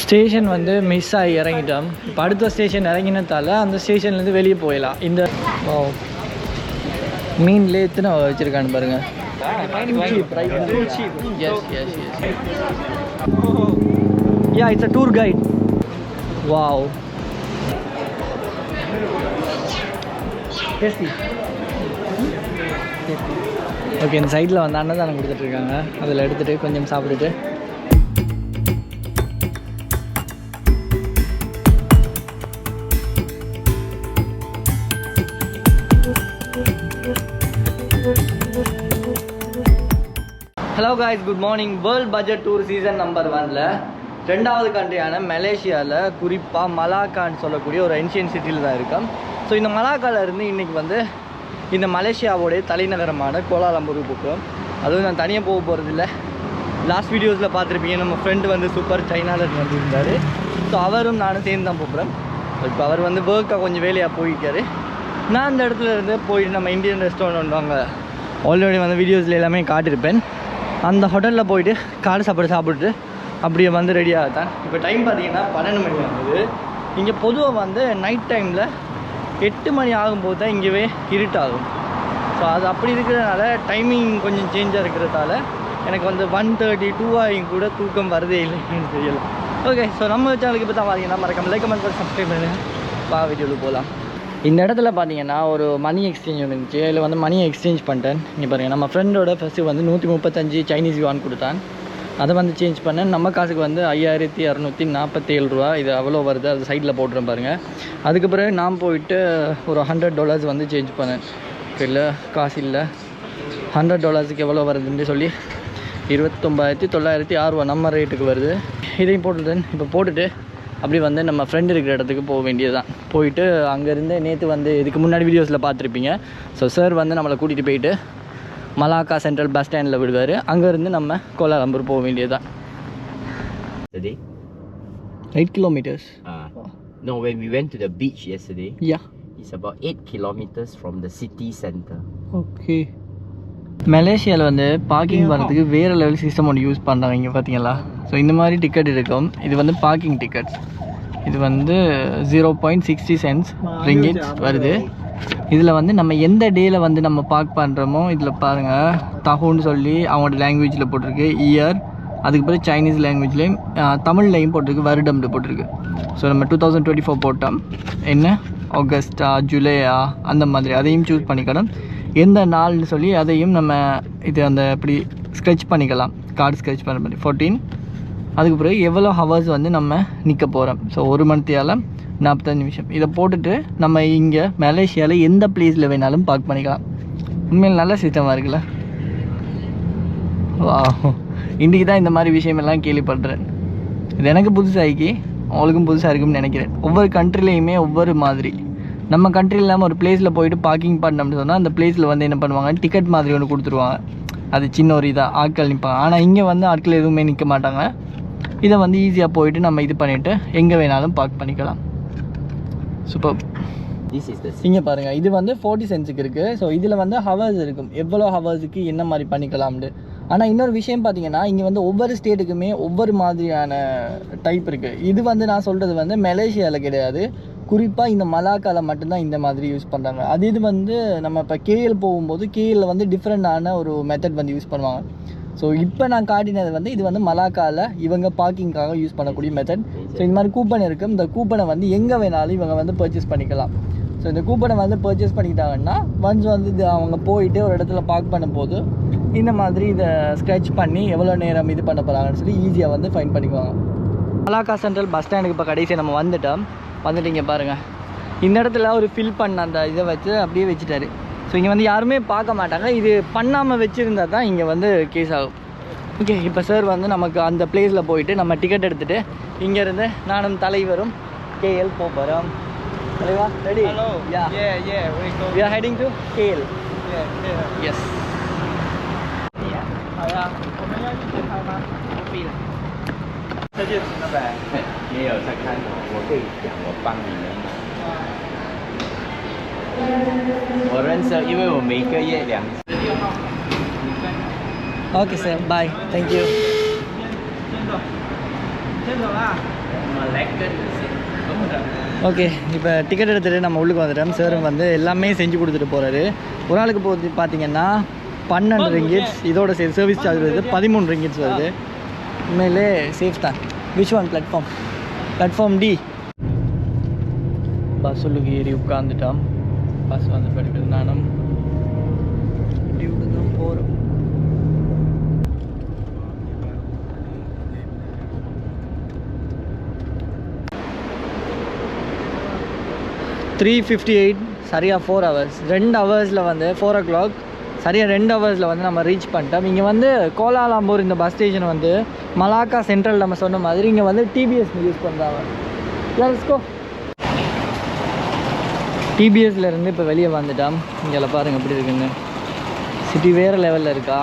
Station வந்து miss ஆகி இறங்கிட்டோம். இப்போ அடுத்த ஸ்டேஷன் இறங்கினதால அந்த ஸ்டேஷன்லேருந்து வெளியே போயிடலாம். இந்த மீன்லேயே எத்தனை வச்சுருக்கான்னு பாருங்க. Yeah it's a tour guide wow okay இந்த சைடில் வந்து அன்னதானம் கொடுத்துட்ருக்காங்க அதில் எடுத்துகிட்டு கொஞ்சம் சாப்பிட்டுட்டு. Hello guys good morning world budget tour season number ஒனில் ரெண்டாவது கண்ட்ரியான மலேசியாவில் குறிப்பாக மலாக்கான்னு சொல்லக்கூடிய ஒரு ஏன்ஷியன் சிட்டியில் தான் இருக்கோம். ஸோ இந்த மலாக்கால இருந்து இன்றைக்கி வந்து இந்த மலேசியாவோடைய தலைநகரமான கோலாலம்பூருக்கு போகிறோம் அதுவும் நான் தனியாக போக போகிறதில்ல லாஸ்ட் வீடியோஸில் பார்த்துருப்பீங்க நம்ம ஃப்ரெண்டு வந்து சூப்பர் சைனாவில் வந்திருந்தார். ஸோ அவரும் நானும் சேர்ந்து தான் போகிறேன் இப்போ அவர் வந்து ஒர்க்காக கொஞ்சம் வேலையாக போயிருக்காரு. நான் அந்த இடத்துல இருந்து போயிட்டு நம்ம இந்தியன் ரெஸ்டாரண்ட் வாங்க. ஆல்ரெடி வந்து வீடியோஸில் எல்லாமே காட்டியிருப்பேன். அந்த ஹோட்டலில் போயிட்டு காலை சாப்பாடு சாப்பிட்டு அப்படியே வந்து ரெடியாக தான் இப்போ டைம் பார்த்தீங்கன்னா பன்னெண்டு மணி ஆகுது. இங்கே பொதுவாக வந்து நைட் டைமில் எட்டு மணி ஆகும்போது தான் இங்கேவே இருட்டாகும். ஸோ அது அப்படி இருக்கிறதுனால டைமிங் கொஞ்சம் சேஞ்சாக இருக்கிறதால எனக்கு வந்து ஒன் தேர்ட்டி டூ ஆகியும் கூட தூக்கம் வருதே இல்லைன்னு தெரியல. ஓகே ஸோ நம்ம சேனலுக்கு இப்போ தான் பார்த்தீங்கன்னா மறக்காம லைக் கமெண்ட் பண்ணி சப்ஸ்கிரைப் பண்ணுங்கள் வா வீடியோவில் போகலாம் இந்த இடத்துல பார்த்தீங்கன்னா ஒரு மணி எக்ஸ்சேஞ்ச் இருந்துச்சு. இதில் வந்து மணி எக்ஸ்சேஞ்ச் பண்ணிட்டேன். இங்கே பாருங்கள் நம்ம ஃப்ரெண்டோட ஃபஸ்ட்டு வந்து நூற்றி முப்பத்தஞ்சு சைனீஸ் யுவான் கொடுத்தான். அதை வந்து சேஞ்ச் பண்ணேன். நம்ம காசுக்கு வந்து ஐயாயிரத்தி இரநூத்தி நாற்பத்தேழு ரூபா. இது அவ்வளோ வருது. அது சைடில் போட்டுறேன் பாருங்கள் அதுக்கு பிறகு நான் போயிட்டு ஒரு ஹண்ட்ரட் டாலர்ஸ் வந்து சேஞ்ச் பண்ணேன். இல்லை காசு இல்லை. ஹண்ட்ரட் டாலர்ஸுக்கு எவ்வளோ வருதுன்னு சொல்லி இருபத்தொம்பாயிரத்தி தொள்ளாயிரத்தி ஆறுரூவா நம்ம ரேட்டுக்கு வருது. இதையும் போட்டுட்டேன். இப்போ போட்டுட்டு அப்படி வந்து நம்ம ஃப்ரெண்டு இருக்கிற இடத்துக்கு போக வேண்டியதுதான். போயிட்டு அங்கேருந்து நேற்று வந்து இதுக்கு முன்னாடி வீடியோஸில் பார்த்துருப்பீங்க. ஸோ சார் வந்து நம்மளை கூட்டிகிட்டு போயிட்டு மலாக்கா சென்ட்ரல் பஸ் ஸ்டாண்டில் விடுவார். அங்கேருந்து நம்ம கோலாலம்பூர் போக வேண்டியதுதான். Yesterday? Eight kilometres no, when we went to the beach yesterday, yeah it's about 8 kilometers from the city center. Okay மலேசியாவில் வந்து பார்க்கிங் வரதுக்கு வேறு லெவல் சிஸ்டம் ஒன்று யூஸ் பண்ணுறாங்க இங்கே பார்த்தீங்களா ஸோ இந்த மாதிரி டிக்கெட் இருக்கும் இது வந்து பார்க்கிங் டிக்கெட் இது வந்து zero point sixty cents ringgit வருது. இதில் வந்து நம்ம எந்த டேயில் வந்து நம்ம பார்க் பண்ணுறோமோ இதில் பாருங்கள் தஹோன்னு சொல்லி அவங்களோட லாங்குவேஜில் போட்டிருக்கு. இயர் அதுக்கு பிறகு சைனீஸ் லாங்குவேஜ்லேயும் தமிழ்லையும் போட்டிருக்கு வருடம்னு போட்டிருக்கு. ஸோ நம்ம டூ தௌசண்ட் டுவெண்ட்டி ஃபோர் போட்டோம். என்ன? ஆகஸ்டா ஜூலையா அந்த மாதிரி. அதையும் சூஸ் பண்ணிக்கலாம் எந்த நாள்னு சொல்லி அதையும் நம்ம இது அந்த இப்படி ஸ்கெட்ச் பண்ணிக்கலாம். கார்டு ஸ்கெட்ச் பண்ண மாதிரி. ஃபோர்டீன் அதுக்கு பிறகு எவ்வளோ ஹவர்ஸ் வந்து நம்ம நிற்க போகிறோம் ஸோ ஒரு மணித்தியால் நாற்பத்தஞ்சு நிமிஷம். இதை போட்டுட்டு நம்ம இங்கே மலேசியாவில் எந்த பிளேஸில் வேணாலும் பார்க் பண்ணிக்கலாம். உண்மையில் நல்ல சிஸ்டமாக இருக்குல்ல? வா இன்றைக்கி தான் இந்த மாதிரி விஷயமெல்லாம் கேள்விப்படுறேன் இது எனக்கு புதுசாகி அவங்களுக்கும் புதுசாக இருக்கும்னு நினைக்கிறேன். ஒவ்வொரு கண்ட்ரிலையுமே ஒவ்வொரு மாதிரி. நம்ம கண்ட்ரி இல்லாமல் ஒரு பிளேஸில் போயிட்டு பார்க்கிங் பண்ணோம்னு சொன்னால் அந்த பிளேஸில் வந்து என்ன பண்ணுவாங்க? டிக்கெட் மாதிரி ஒன்று கொடுத்துருவாங்க. அது சின்ன ஒரு இதாக ஆட்கள் நிற்பாங்க ஆனால் இங்கே வந்து ஆட்கள் எதுவுமே நிற்க மாட்டாங்க. இதை வந்து ஈஸியாக போயிட்டு நம்ம இது பண்ணிவிட்டு எங்கே வேணாலும் பார்க் பண்ணிக்கலாம். சூப்பர் இங்கே பாருங்கள் இது வந்து ஃபோர்ட்டி சென்ஸுக்கு இருக்குது ஸோ இதில் வந்து ஹவர்ஸ் இருக்கும். எவ்வளோ ஹவர்ஸுக்கு என்ன மாதிரி பண்ணிக்கலாம்னு. ஆனால் இன்னொரு விஷயம் பார்த்தீங்கன்னா இங்கே வந்து ஒவ்வொரு ஸ்டேட்டுக்குமே ஒவ்வொரு மாதிரியான டைப் இருக்குது இது வந்து நான் சொல்கிறது வந்து மலேசியாவில் கிடையாது. குறிப்பாக இந்த மலாக்காவில் மட்டும்தான் இந்த மாதிரி யூஸ் பண்ணுறாங்க அது இது வந்து நம்ம இப்போ கேஎல் போகும்போது கேஎல்ல வந்து டிஃப்ரெண்டான ஒரு மெத்தட் வந்து யூஸ் பண்ணுவாங்க. ஸோ இப்போ நான் காட்டினது வந்து இது வந்து மலாக்காவில் இவங்க பார்க்கிங்காக யூஸ் பண்ணக்கூடிய மெத்தட் ஸோ இந்த மாதிரி கூப்பன் இருக்குது இந்த கூப்பனை வந்து எங்கே வேணாலும் இவங்க வந்து பர்ச்சேஸ் பண்ணிக்கலாம். ஸோ இந்த கூப்பனை வந்து பர்ச்சேஸ் பண்ணிக்கிட்டாங்கன்னா ஒன்ஸ் வந்து இது அவங்க போயிட்டு ஒரு இடத்துல பார்க் பண்ணும்போது இந்த மாதிரி இதை ஸ்க்ரெச் பண்ணி எவ்வளோ நேரம் இது பண்ண போகிறாங்கன்னு சொல்லி ஈஸியாக வந்து ஃபைன் பண்ணிக்குவாங்க. மலாக்கா சென்ட்ரல் பஸ் ஸ்டாண்டுக்கு இப்போ கடைசியாக நம்ம வந்துட்டோம். வந்துட்டு இங்கே பாருங்கள் இந்த இடத்துல ஒரு ஃபில் பண்ண அந்த இதை வச்சு அப்படியே வச்சுட்டாரு. ஸோ இங்கே வந்து யாருமே பார்க்க மாட்டாங்க. இது பண்ணாமல் வச்சுருந்தா தான் இங்கே வந்து கேஸ் ஆகும். ஓகே இப்போ சார் வந்து நமக்கு அந்த பிளேஸில் போயிட்டு நம்ம டிக்கெட் எடுத்துகிட்டு இங்கேருந்து நானும் தலைவரும் கேஎல் போக போகிறோம் தலைவா ready Hello. Yeah Yeah, yeah, we go. 这就行了呗。没有在看我，我可以讲，我帮你们买。我认识，因为我每个月两次。 okay sir bye thank you 先走。 先走啦。 okay இப்போ டிக்கெட் எடுத்துகிட்டு நம்ம உள்ளுக்கு வந்துட்டோம் சார் வந்து எல்லாமே செஞ்சு கொடுத்துட்டு போகிறாரு ஒரு ஆளுக்கு போகுது பார்த்தீங்கன்னா பன்னெண்டு ரிங்கிட்ஸ் இதோட சேர்த்து சர்வீஸ் சார்ஜ் வருது பதிமூணு ரிங்கிட்ஸ் வருது உண்மையிலே சேஃப் தான் which one platform platform D bus உள்ளுக்கு ஏறி உட்காந்துட்டோம் பஸ் வந்து படிக்கிறது நானும் இப்படி தான் போகிறோம் த்ரீ ஃபிஃப்டி எயிட் சரியாக ஃபோர் ஹவர்ஸ் ரெண்டு ஹவர்ஸில் வந்து ஃபோர் ஓ கிளாக் சரியாக ரெண்டு ஹவர்ஸில் வந்து நம்ம ரீச் பண்ணிட்டோம். இங்கே வந்து கோலாலம்பூர் இந்த பஸ் ஸ்டேஷன் வந்து மலாக்கா சென்ட்ரல் நம்ம சொன்ன மாதிரி இங்கே வந்து டிபிஎஸ் யூஸ் பண்ணுறாங்க லெட்ஸ்கோ டிபிஎஸ்லேருந்து இப்போ வெளியே வந்துட்டோம். இங்கே பாருங்கள் எப்படி இருக்குன்னு. சிட்டி வேறு லெவலில் இருக்கா?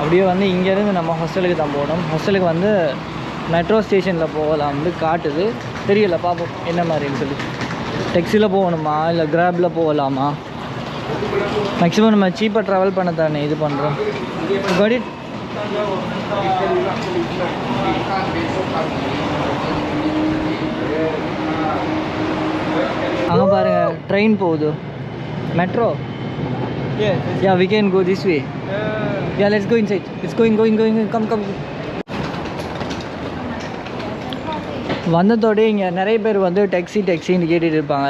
அப்படியே வந்து இங்கேருந்து நம்ம ஹாஸ்டலுக்கு தான் போகணும். ஹாஸ்டலுக்கு வந்து மெட்ரோ ஸ்டேஷனில் போகலாம் வந்து காட்டுது. தெரியல பார்ப்போம் என்ன மாதிரின்னு சொல்லி. டெக்ஸியில் போகணுமா? இல்லை கிராபில் போகலாமா? மேக்ஸிமம் நம்ம சீப்பாக ட்ராவல் பண்ண தானே இது பண்ணுறோம் பட் இட் அங்கே பாருங்க ட்ரெயின் போகுது. Metro. Yeah we can go this way yeah let's go inside it's going going going come come வந்ததோடய இங்கே நிறைய பேர் வந்து டெக்ஸி டெக்ஸின்னு கேட்டுட்டு இருப்பாங்க.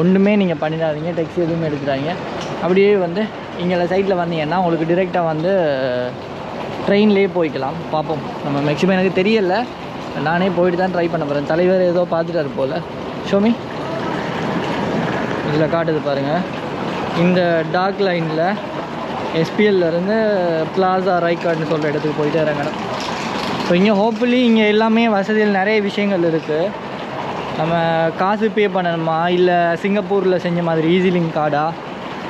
ஒன்றுமே நீங்கள் பண்ணிடாதீங்க. டெக்ஸி எதுவுமே எடுத்துடாதீங்க. அப்படியே வந்து இங்கே சைட்டில் வந்தீங்கன்னா உங்களுக்கு டிரெக்டாக வந்து ட்ரெயின்லேயே போய்க்கலாம். பார்ப்போம். நம்ம மேக்ஸிமம் எனக்கு தெரியல. நானே போயிட்டு தான் ட்ரை பண்ண போகிறேன் தலைவர் ஏதோ பார்த்துட்டாரு போல். ஷோமி இதில் காட்டுது பாருங்கள் இந்த டார்க் லைனில் எஸ்பிஎல்லேருந்து பிளாசா ரைக்கார்ட்னு சொல்கிற இடத்துக்கு போயிட்டு இறங்கணும். ஸோ இங்கே ஹோப்ஃபுல்லி இங்கே எல்லாமே வசதியில் நிறைய விஷயங்கள் இருக்குது நம்ம காசு பே பண்ணணுமா? இல்லை சிங்கப்பூரில் செஞ்ச மாதிரி ஈஸி லிங்க் கார்டா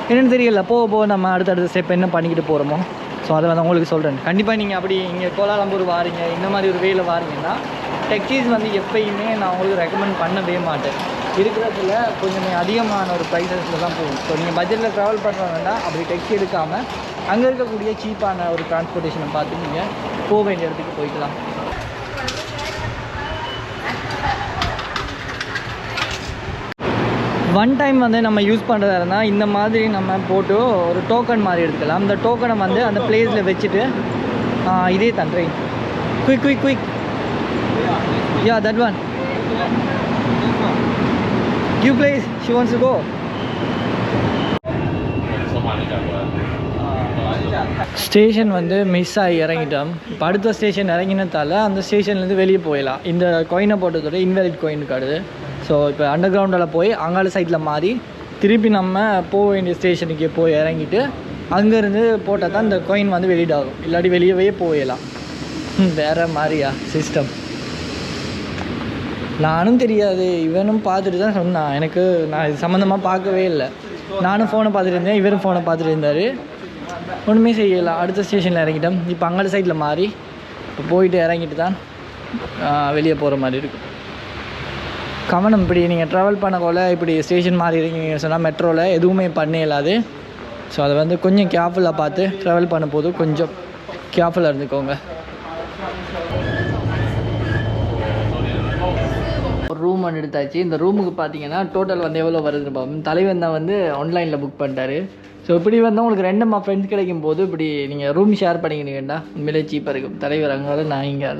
என்னென்னு தெரியல. போக போக நம்ம அடுத்தடுத்த ஸ்டெப் என்ன பண்ணிக்கிட்டு போகிறோமோ ஸோ அதை வந்து உங்களுக்கு சொல்கிறேன் கண்டிப்பாக நீங்கள் அப்படி இங்கே கோலாலம்பூர் வாரீங்க இந்த மாதிரி ஒரு வேலை வாரீங்கன்னா டெக்ஸிஸ் வந்து எப்பயுமே நான் உங்களுக்கு ரெக்கமெண்ட் பண்ணவே மாட்டேன். இருக்கிறதுல கொஞ்சம் அதிகமான ஒரு ப்ரைஸஸில் தான் போகும். ஸோ நீங்கள் பட்ஜெட்டில் ட்ராவல் பண்ணுறாங்கன்னா அப்படி டெக்ஸி எடுக்காமல் அங்கே இருக்கக்கூடிய சீப்பான ஒரு டிரான்ஸ்போர்ட்டேஷனை பார்த்து நீங்கள் போக வேண்டிய இடத்துக்கு போய்க்கலாம். ஒன் டைம் வந்து நம்ம யூஸ் பண்ணுறதா இருந்தால் இந்த மாதிரி நம்ம போட்டு ஒரு டோக்கன் மாதிரி எடுத்துக்கலாம். அந்த டோக்கனை வந்து அந்த பிளேஸில் வச்சுட்டு இதே தான் quick quick quick yeah that one give place she wants to go station வந்து மிஸ் ஆகி இறங்கிட்டோம். இப்போ அடுத்த ஸ்டேஷன் இறங்கினதால அந்த ஸ்டேஷன்லேருந்து வெளியே போயிடலாம். இந்த கோயினை போட்டதோட இன்வேலிட் கோயின் காடுது ஸோ இப்போ அண்டர் கிரவுண்டில் போய் அங்காள சைட்டில் மாறி திருப்பி நம்ம போக வேண்டிய ஸ்டேஷனுக்கு போய் இறங்கிட்டு அங்கேருந்து போட்டால் தான் இந்த கோயின் வந்து வெளியிடாகும். இல்லாட்டி வெளியவே போயிடலாம் வேறு மாதிரியா சிஸ்டம் நானும் தெரியாது. இவனும் பார்த்துட்டு தான் சொன்னான். எனக்கு நான் இது சம்மந்தமாக பார்க்கவே இல்லை. நானும் ஃபோனை பார்த்துட்டு இருந்தேன். இவரும் ஃபோனை பார்த்துட்டு இருந்தார். ஒன்றுமே செய்யலாம் அடுத்த ஸ்டேஷனில் இறங்கிட்டோம். இப்போ அங்காள சைட்டில் மாறி இப்போ போயிட்டு இறங்கிட்டு தான் வெளியே போகிற மாதிரி இருக்கும் கவனம் இப்படி நீங்கள் ட்ராவல் பண்ணக்கோல இப்படி ஸ்டேஷன் மாறி இருக்கீங்க சொன்னால் மெட்ரோவில் எதுவுமே பண்ண இல்லாது. ஸோ அதை வந்து கொஞ்சம் கேர்ஃபுல்லாக பார்த்து ட்ராவல் பண்ணும்போது கொஞ்சம் கேர்ஃபுல்லாக இருந்துக்கோங்க. ஒரு ரூம் ஒன்று எடுத்தாச்சு. இந்த ரூமுக்கு பார்த்தீங்கன்னா டோட்டல் வந்து எவ்வளோ வருது பார்ப்போம் தலைவன் தான் வந்து ஆன்லைனில் புக் பண்ணிட்டாரு. ஸோ இப்படி வந்து உங்களுக்கு ரெண்டு மா ஃப்ரெண்ட்ஸ் கிடைக்கும் போது இப்படி நீங்கள் ரூம் ஷேர் பண்ணிக்கிறீங்கடா உண்மையிலே சீப்பாக இருக்கும். தலைவர் அங்கே நான் இங்கே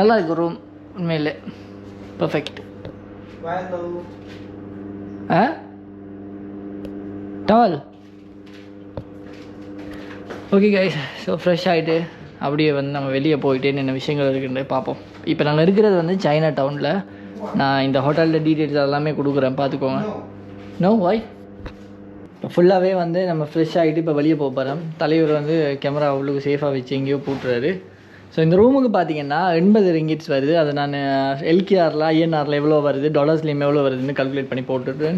நல்லா இருக்கும் ரூம் உண்மையிலே. Perfect ah towel okay guys so fresh ஆகிட்டு அப்படியே வந்து நம்ம வெளியே போயிட்டு என்னென்ன விஷயங்கள் இருக்குன்னு பார்ப்போம். இப்போ நாங்கள் இருக்கிறது வந்து சைனா டவுனில் நான் இந்த ஹோட்டலில் டீட்டெயில்ஸ் எல்லாமே கொடுக்குறேன். பார்த்துக்கோங்க. நோ வாய் இப்போ ஃபுல்லாகவே வந்து நம்ம ஃப்ரெஷ் ஆகிட்டு இப்போ வெளியே போக போகிறோம் தலைவர் வந்து கேமரா உள்ளுக்கு சேஃபாக வச்சு எங்கேயோ போட்டுறாரு. ஸோ இந்த ரூமுக்கு பார்த்தீங்கன்னா எண்பது ரிங்கிட்ஸ் வருது. அதை நான் எல்கேஆரில் ஐஎன்ஆரில் எவ்வளோ வருது? டாலர்ஸ்லேயும் எவ்வளோ வருதுன்னு கல்குலேட் பண்ணி போட்டுட்டு.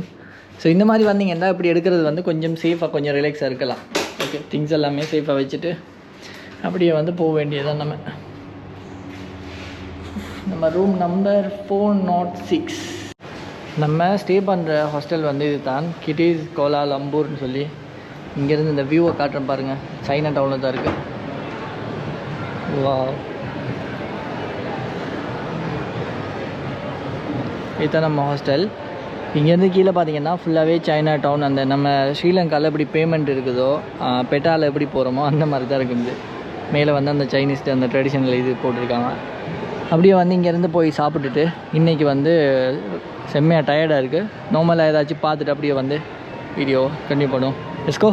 ஸோ இந்த மாதிரி வந்தீங்கன்னா இப்படி எடுக்கிறது வந்து கொஞ்சம் சேஃபாக கொஞ்சம் ரிலாக்ஸாக இருக்கலாம். ஓகே திங்ஸ் எல்லாமே சேஃபாக வச்சுட்டு அப்படியே வந்து போக வேண்டியதான் நம்ம. நம்ம room number four naught six நம்ம ஸ்டே பண்ணுற ஹாஸ்டல் வந்து இது தான் கோலால் கோலாலம்பூர்னு சொல்லி இங்கேருந்து இந்த வியூவை காட்டுறேன் பாருங்கள் சைனா டவுனில் தான் இருக்குது இதுதான் நம்ம ஹாஸ்டல் இங்கேருந்து கீழே பார்த்தீங்கன்னா ஃபுல்லாகவே சைனா டவுன் அந்த நம்ம ஸ்ரீலங்காவில் எப்படி பேமெண்ட் இருக்குதோ பெட்டாவில் எப்படி போகிறோமோ அந்த மாதிரி தான் இருக்குது மேலே வந்து அந்த சைனீஸ்ட்டு அந்த ட்ரெடிஷ்னல் இது போட்டிருக்காங்க. அப்படியே வந்து இங்கேருந்து போய் சாப்பிட்டுட்டு இன்றைக்கி வந்து செம்மையாக டயர்டாக இருக்குது நார்மலாக ஏதாச்சும் பார்த்துட்டு அப்படியே வந்து வீடியோ கண்டிப்பாக பண்ணும் எஸ்கோ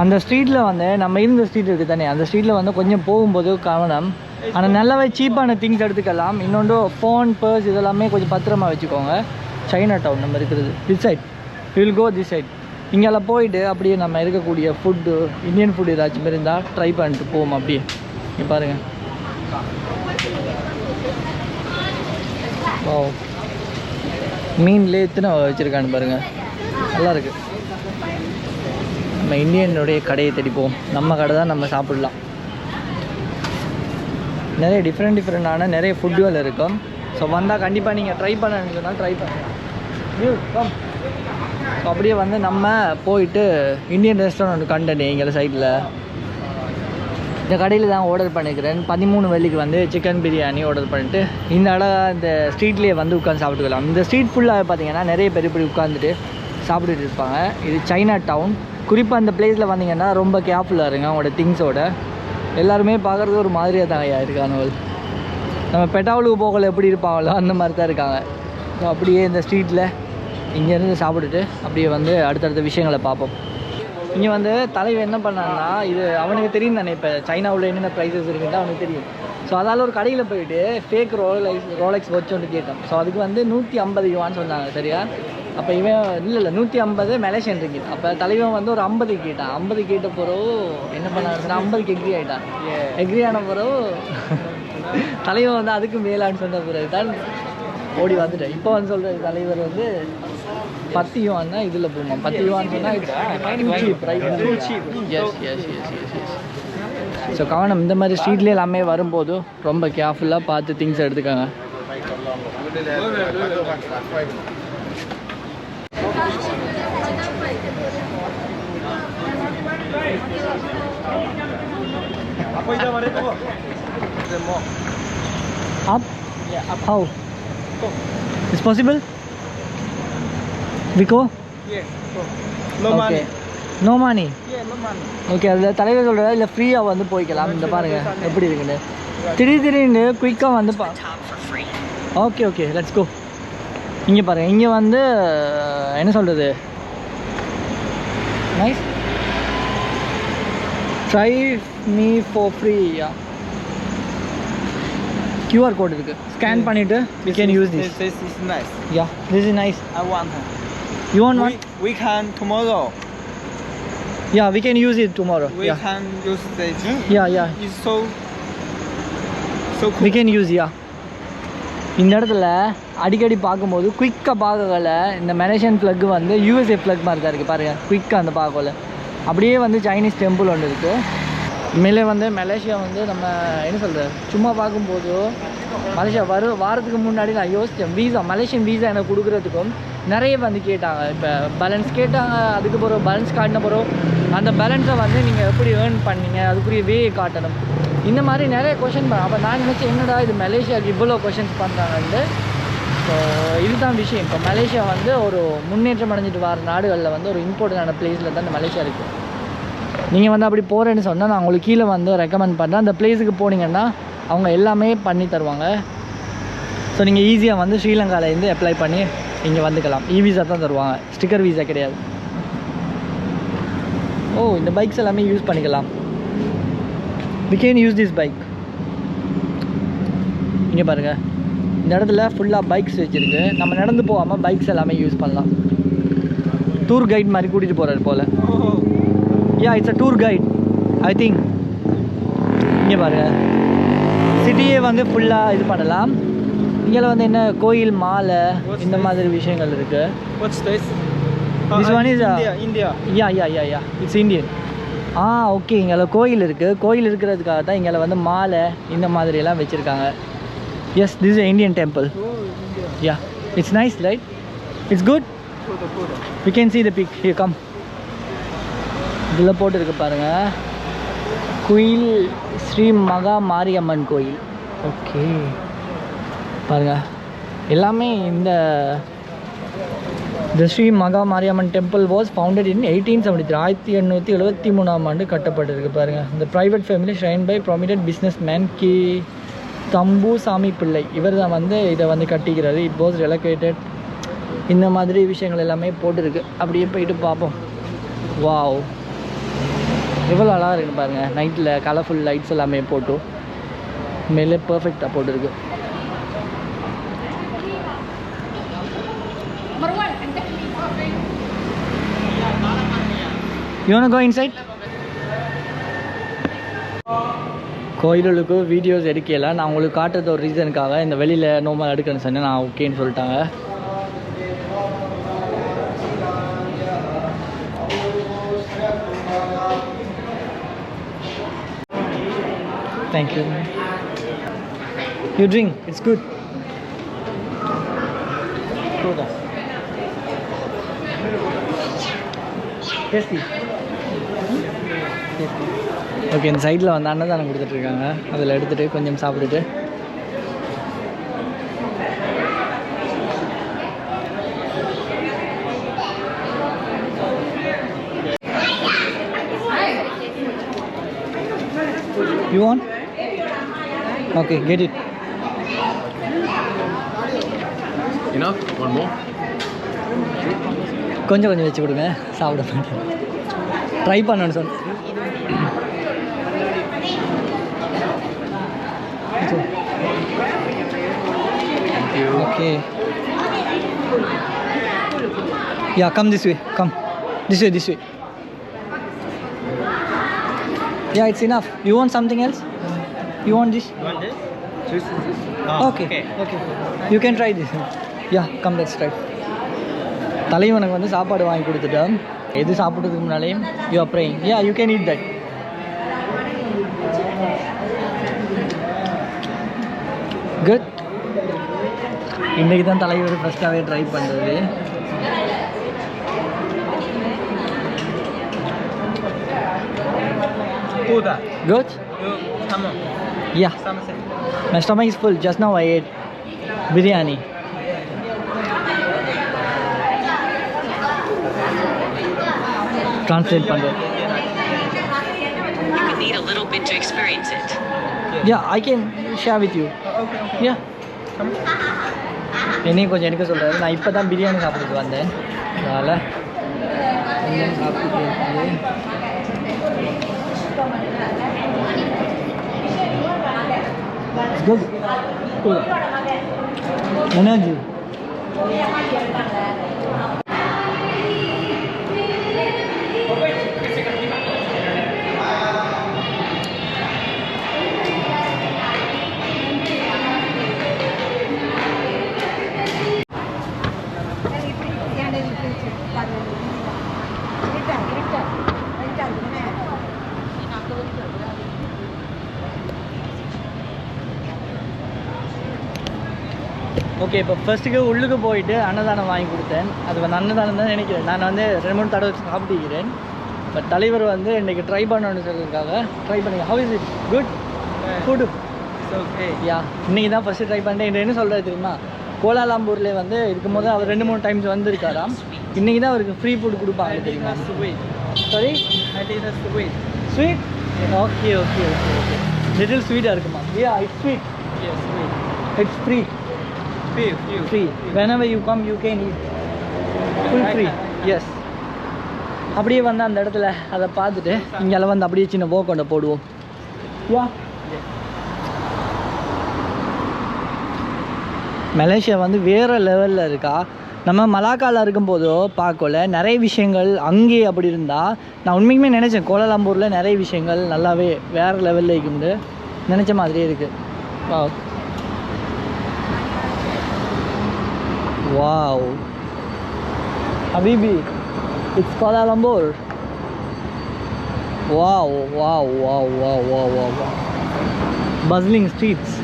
அந்த ஸ்ட்ரீட்டில் வந்து நம்ம இருந்த ஸ்ட்ரீட் இருக்குது தானே அந்த ஸ்ட்ரீட்டில் வந்து கொஞ்சம் போகும்போது கவனம். ஆனால் நல்லாவே சீப்பான திங்ஸ் எடுத்துக்கலாம். இன்னொன்று ஃபோன் பர்ஸ் இதெல்லாமே கொஞ்சம் பத்திரமா வச்சுக்கோங்க. சைனா டவுன் நம்ம இருக்கிறது. This side will go this side இங்கெல்லாம் போயிட்டு அப்படியே நம்ம இருக்கக்கூடிய ஃபுட்டு இந்தியன் ஃபுட் ஏதாச்சும் இருந்தால் ட்ரை பண்ணிட்டு போவோம் அப்படியே. நீ பாருங்கள் ஓ மீன்லேயே எத்தனை வச்சுருக்கான்னு பாருங்கள் நல்லா இருக்குது நம்ம இந்தியனுடைய கடையை தேடிப்போம். நம்ம கடை தான் நம்ம சாப்பிடலாம். நிறைய டிஃப்ரெண்ட் டிஃப்ரெண்டான நிறைய ஃபுட்டுகள் இருக்கும். ஸோ வந்தால் கண்டிப்பாக நீங்கள் ட்ரை பண்ணணும்னு சொன்னால் ட்ரை பண்ணலாம். ஸோ அப்படியே வந்து நம்ம போயிட்டு இந்தியன் ரெஸ்டாரண்ட் கண்டனி எங்கள் சைடில் இந்த கடையில் தான் ஆர்டர் பண்ணிக்கிறேன். பதிமூணு வெள்ளிக்கு வந்து சிக்கன் பிரியாணி ஆர்டர் பண்ணிட்டு இந்த இடம் இந்த ஸ்ட்ரீட்லேயே வந்து உட்காந்து சாப்பிட்டுக்கலாம். இந்த ஸ்ட்ரீட் ஃபுல்லாக பார்த்தீங்கன்னா நிறைய பேர் இப்படி உட்காந்துட்டு சாப்பிட்டுட்டு இருப்பாங்க. இது சைனா டவுன் குறிப்பாக அந்த பிளேஸில் வந்தீங்கன்னா ரொம்ப கேர்ஃபுல்லாக இருங்க. அவங்களோட திங்ஸோட எல்லாருமே பார்க்குறது ஒரு மாதிரியாக தான் ஐயா நம்ம பெட்டாவலுக்கு போகல எப்படி இருப்பாங்களோ அந்த மாதிரி தான் இருக்காங்க. ஸோ அப்படியே இந்த ஸ்ட்ரீட்டில் இங்கேருந்து சாப்பிட்டுட்டு அப்படியே வந்து அடுத்தடுத்த விஷயங்களை பார்ப்போம். இங்கே வந்து தலைவர் என்ன பண்ணான்னா இது அவனுக்கு தெரியும் தானே இப்போ சைனாவில் என்னென்ன ப்ரைஸஸ் இருக்குன்னு அவனுக்கு தெரியும். ஸோ அதால் ஒரு கடையில் போயிட்டு ஃபேக் ரோலெக்ஸ் ரோலெக்ஸ் வச்சோன்னு ஒன்று கேட்டான் ஸோ அதுக்கு வந்து நூற்றி ஐம்பது யுவான்னு சொன்னாங்க சரியா? அப்போ இவன் இல்லை இல்லை நூற்றி ஐம்பது மலேசியன் ரிங்கிட் அப்போ தலைவன் வந்து ஒரு ஐம்பது கேட்டான் ஐம்பது கேட்ட பிறகு என்ன பண்ணாங்க ஐம்பதுக்கு எக்ரி ஆகிட்டான் எக்ரி ஆன பிறகு தலைவன் வந்து அதுக்கு மேலான்னு சொன்ன பிறகு தான் ஓடி வந்துட்டேன். இப்போ வந்து சொல்கிற தலைவர் வந்து பத்து யுவான்னா இதில் போமா. பத்து யுவான்னு சொன்னால் yes yes yes yes yes so கவனம் இந்த மாதிரி ஸ்ட்ரீட்லேயே எல்லாமே வரும்போது ரொம்ப கேர்ஃபுல்லாக பார்த்து திங்ஸ் எடுத்துக்கோங்க. Apa itu mana tu? Up? How? It's possible? Vico? Yeah. No money. No money. Yeah, no money. Okay அதில் தலைவர் சொல்கிறதா இல்லை ஃப்ரீயாக வந்து போய்க்கலாம் இந்த பாருங்க எப்படி இருக்குன்னு திடீர் திடீர்னு குயிக்காக வந்து பா ஓகே ஓகே லெட்ஸ் கோ இங்கே பாருங்க இங்கே வந்து என்ன சொல்கிறது நைஸ் ட்ரை மீ ஃபார் ஃப்ரீயா QR கோட் இருக்கு. ஸ்கேன் பண்ணிட்டு we can use This, this this. is nice. Yeah this is nice I want it. You want We, one we can tomorrow. Yeah we can use it tomorrow We yeah can use this. Yeah yeah It's so so cool. We can use yeah இந்த இடத்துல அடிக்கடி பார்க்கும்போது குயிக்காக பார்க்கல இந்த Malaysian flag வந்து USA plug மாதிரி தான் இருக்குது பாருங்கள் குயிக்காக அந்த பார்க்கல அப்படியே வந்து சைனீஸ் டெம்பிள் ஒன்று இருக்குது உண்மையிலே வந்து மலேசியா வந்து நம்ம என்ன சொல்கிறது சும்மா பார்க்கும்போது மலேசியா வரு வாரத்துக்கு முன்னாடி நான் யோசித்தேன் வீசா மலேசியன் வீசா எனக்கு கொடுக்குறதுக்கும் நிறைய வந்து கேட்டாங்க. இப்போ பேலன்ஸ் கேட்டாங்க அதுக்கு பிறகு பேலன்ஸ் காட்டின பிறகு அந்த பேலன்ஸை வந்து நீங்கள் எப்படி ஏர்ன் பண்ணீங்க அதுக்குரிய வே காட்டணும். இந்த மாதிரி நிறைய கொஷின் அப்போ நான் நினச்சேன் என்னடா இது மலேசியாவுக்கு இவ்வளோ கொஷின்ஸ் பண்ணுறாங்கன்ட்டு ஸோ இதுதான் விஷயம். இப்போ மலேசியா வந்து ஒரு முன்னேற்றம் அடைஞ்சிட்டு வர நாடுகளில் வந்து ஒரு இம்பார்ட்டண்டான பிளேஸில் தான் இந்த மலேசியா இருக்குது நீங்கள் வந்து அப்படி போகிறேன்னு சொன்னால் நான் உங்களுக்கு கீழே வந்து ரெக்கமெண்ட் பண்ணுறேன் அந்த பிளேஸுக்கு போனீங்கன்னா அவங்க எல்லாமே பண்ணி தருவாங்க. ஸோ நீங்கள் ஈஸியாக வந்து ஸ்ரீலங்காலேருந்து அப்ளை பண்ணி இங்கே வந்துக்கலாம். இ விசா தான் தருவாங்க. ஸ்டிக்கர் விசா கிடையாது. ஓ இந்த பைக்ஸ் எல்லாமே யூஸ் பண்ணிக்கலாம். We can use this bike இங்கே பாருங்கள் இந்த இடத்துல ஃபுல்லாக பைக்ஸ் வச்சுருக்கு. நம்ம நடந்து போகாமல் பைக்ஸ் எல்லாமே யூஸ் பண்ணலாம். டூர் கைட் மாதிரி கூட்டிகிட்டு போகிறாரு போல். Yeah it's a tour guide I think இங்கே பாருங்க. சிட்டியே வந்து ஃபுல்லாக இது பண்ணலாம். இங்கே வந்து என்ன கோயில் மாலை இந்த? மாதிரி விஷயங்கள் இருக்குது what's this? This one is, uh, India. India. Yeah yeah yeah yeah it's Indian ah okay இங்கே கோயில் இருக்குது கோயில் இருக்கிறதுக்காக தான் இங்கே வந்து மாலை இந்த மாதிரி எல்லாம் வச்சுருக்காங்க yes this Indian temple. Yeah it's nice right it's good. You can see the pic. Here come இதில் போட்டுருக்கு பாருங்க. குயில் ஸ்ரீ மகா மாரியம்மன் கோயில். ஓகே பாருங்க. எல்லாமே இந்த the Sri Maha Mariamman temple was founded in eighteen seventy three ஆயிரத்தி எண்ணூற்றி எழுபத்தி மூணாம் ஆண்டு கட்டப்பட்டிருக்கு பாருங்கள் இந்த private family shrine by prominent businessman K. Thambusamy பிள்ளை. இவர் தான் வந்து இதை வந்து கட்டிக்கிறாரு. இட் வாஸ் ரெலோகேட்டட் இந்த மாதிரி விஷயங்கள் எல்லாமே போட்டிருக்கு. அப்படியே போயிட்டு பார்ப்போம். வாவ் எவ்வளோ அழகாக இருக்குன்னு பாருங்கள் நைட்டில் கலர்ஃபுல் லைட்ஸ் எல்லாமே போட்டு. மேலே பர்ஃபெக்டாக போட்டிருக்கு. யூனோ கோ இன்சைட் கோயிலுக்கு வீடியோஸ் எடுக்கல நான் உங்களுக்கு காட்டுறது ஒரு ரீசனுக்காக இந்த வெளியில் நோமல் எடுக்கணும்னு சொன்னேன் நான் ஓகேன்னு சொல்லிட்டாங்க Thank you. You drink, it's good. Soda. Okay இந்த சைடில் வந்து அன்னதானம் கொடுத்துட்ருக்காங்க. அதில் எடுத்துகிட்டு கொஞ்சம் சாப்பிட்டுட்டு. You want okay get it Enough? One more? கொஞ்சம் கொஞ்சம் வச்சு கொடுங்க. சாப்பிட மாட்டேன். ட்ரை பண்ணணும்னு சொன்னேன் Thank you. Okay yeah come this way come this way this way yeah it's enough you want something else you want this You want this? Okay okay you can try this yeah come let's try தலைவனுக்கு வந்து சாப்பாடு வாங்கி கொடுத்துட்டோம். எது சாப்பிட்றதுக்கு முன்னாலேயும் you are praying yeah you can eat that good இன்றைக்கி தான் தலைவர் ஃபஸ்ட்டாகவே ட்ரை பண்ணுறது Buddha. Good You come on. Yeah Something. My stomach is full. Just now I ate biryani. Translate பண்ணுறேன் You can need a little bit to experience it. Yeah, I can share with you. Okay, okay. Yeah. Come. என்னையும் கொஞ்சம் எடுக்க சொல்கிறாரு நான் இப்போ தான் பிரியாணி சாப்பிட்டுட்டு வந்தேன் அதனால் கொஞ்சம் சாப்பிட்டு என்னாச்சு ஓகே இப்போ ஃபர்ஸ்ட்டுக்கு உள்ளுக்கு போயிட்டு அன்னதானம் வாங்கி கொடுத்தேன். அது வந்து அன்னதானம் தான் நினைக்கிறேன். நான் வந்து ரெண்டு மூணு தடவை சாப்பிட்டுக்கிறேன். பட் தலைவர் வந்து இன்னைக்கு ட்ரை பண்ணணும்னு சொல்லியிருக்காங்க ட்ரை பண்ணுங்க how is it good It's okay. Yeah இன்னைக்கு தான் ஃபஸ்ட்டு ட்ரை பண்ணிட்டேன். என்ன சொல்கிறது தெரியுமா? கோலாலம்பூர்ல வந்து இருக்கும்போது அவர் ரெண்டு மூணு டைம்ஸ் வந்திருக்காராம். இன்னைக்கு தான் அவருக்கு ஃப்ரீ ஃபுட் கொடுப்பாங்க தெரியுமா. Sorry. Sweet okay okay okay okay little ஸ்வீட்டாக இருக்குமா? Yeah it's sweet. It's free Feel, feel. Free whenever you come you can eat. Full free. Yes அப்படியே வந்து அந்த இடத்துல அதை பார்த்துட்டு இங்கே வந்து அப்படியே சின்ன போக்கொண்ட போடுவோம். யா மலேசியா வந்து வேறு லெவலில் இருக்கா? நம்ம மலாக்காவில் இருக்கும்போதோ பார்க்கல. நிறைய விஷயங்கள் அங்கே அப்படி இருந்தால் நான் உண்மைக்குமே நினச்சேன் கோலாலம்பூரில் நிறைய விஷயங்கள் நல்லாவே வேறு லெவலில் இருக்கும்னு. நினச்ச மாதிரியே இருக்குது Wow. Habibi, it's Kuala Lumpur. Wow, wow, wow, wow, wow, wow, wow. Bustling streets.